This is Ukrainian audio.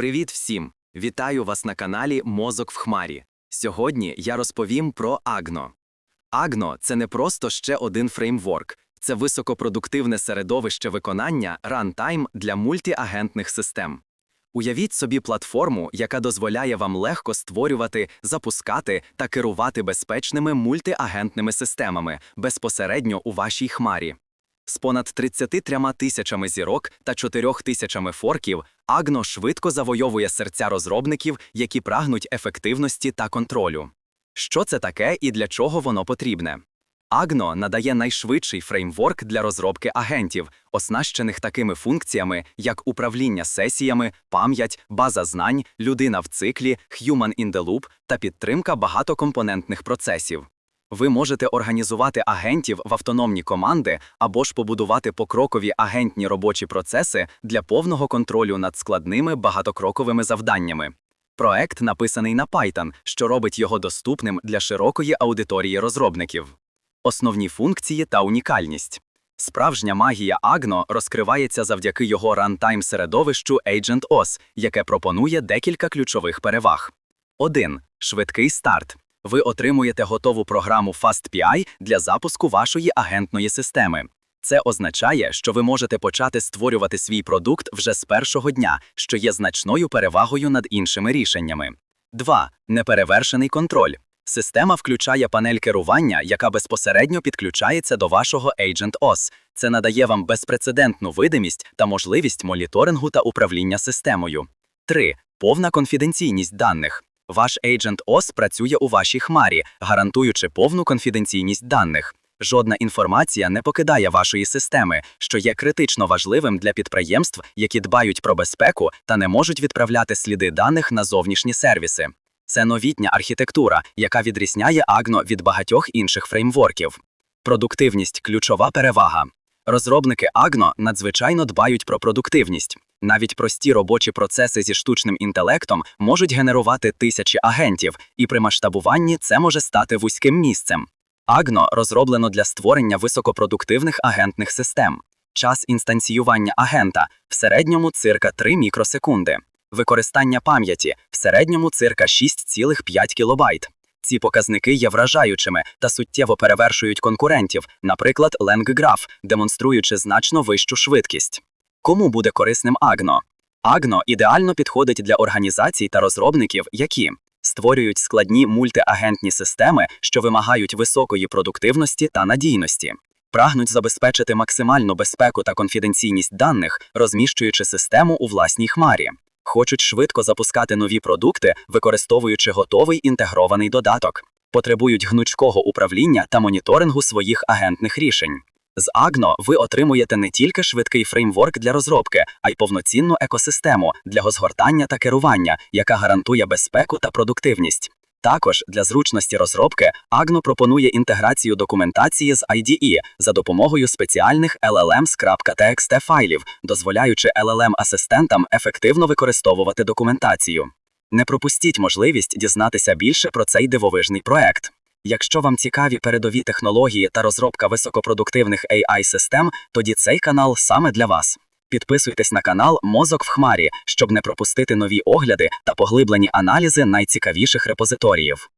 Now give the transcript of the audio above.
Привіт всім! Вітаю вас на каналі Мозок в Хмарі. Сьогодні я розповім про Agno. Agno – це не просто ще один фреймворк, це високопродуктивне середовище виконання runtime для мультиагентних систем. Уявіть собі платформу, яка дозволяє вам легко створювати, запускати та керувати безпечними мультиагентними системами безпосередньо у вашій хмарі. З понад 33 тисячами зірок та 4 тисячами форків Agno швидко завойовує серця розробників, які прагнуть ефективності та контролю. Що це таке і для чого воно потрібне? Agno надає найшвидший фреймворк для розробки агентів, оснащених такими функціями, як управління сесіями, пам'ять, база знань, людина в циклі, Human in the Loop та підтримка багатокомпонентних процесів. Ви можете організувати агентів в автономні команди або ж побудувати покрокові агентні робочі процеси для повного контролю над складними багатокроковими завданнями. Проект написаний на Python, що робить його доступним для широкої аудиторії розробників. Основні функції та унікальність. Справжня магія Agno розкривається завдяки його рантайм середовищу AgentOS, яке пропонує декілька ключових переваг. 1. Швидкий старт. Ви отримуєте готову програму FastPI для запуску вашої агентної системи. Це означає, що ви можете почати створювати свій продукт вже з першого дня, що є значною перевагою над іншими рішеннями. 2. Неперевершений контроль. Система включає панель керування, яка безпосередньо підключається до вашого AgentOS. Це надає вам безпрецедентну видимість та можливість моніторингу та управління системою. 3. Повна конфіденційність даних. Ваш AgentOS працює у вашій хмарі, гарантуючи повну конфіденційність даних. Жодна інформація не покидає вашої системи, що є критично важливим для підприємств, які дбають про безпеку та не можуть відправляти сліди даних на зовнішні сервіси. Це новітня архітектура, яка відрізняє Agno від багатьох інших фреймворків. Продуктивність ключова перевага. Розробники Agno надзвичайно дбають про продуктивність. Навіть прості робочі процеси зі штучним інтелектом можуть генерувати тисячі агентів, і при масштабуванні це може стати вузьким місцем. Agno розроблено для створення високопродуктивних агентних систем. Час інстанціювання агента в середньому цирка 3 мікросекунди. Використання пам'яті в середньому цирка 6,5 кілобайт. Ці показники є вражаючими та суттєво перевершують конкурентів, наприклад, LangGraph, демонструючи значно вищу швидкість. Кому буде корисним Agno? Agno ідеально підходить для організацій та розробників, які створюють складні мультиагентні системи, що вимагають високої продуктивності та надійності, прагнуть забезпечити максимальну безпеку та конфіденційність даних, розміщуючи систему у власній хмарі. Хочуть швидко запускати нові продукти, використовуючи готовий інтегрований додаток, потребують гнучкого управління та моніторингу своїх агентних рішень. З Agno ви отримуєте не тільки швидкий фреймворк для розробки, а й повноцінну екосистему для розгортання та керування, яка гарантує безпеку та продуктивність. Також для зручності розробки Agno пропонує інтеграцію документації з IDE за допомогою спеціальних LLMs.txt файлів, дозволяючи LLM-асистентам ефективно використовувати документацію. Не пропустіть можливість дізнатися більше про цей дивовижний проект. Якщо вам цікаві передові технології та розробка високопродуктивних AI-систем, тоді цей канал саме для вас. Підписуйтесь на канал Мозок в Хмарі, щоб не пропустити нові огляди та поглиблені аналізи найцікавіших репозиторіїв.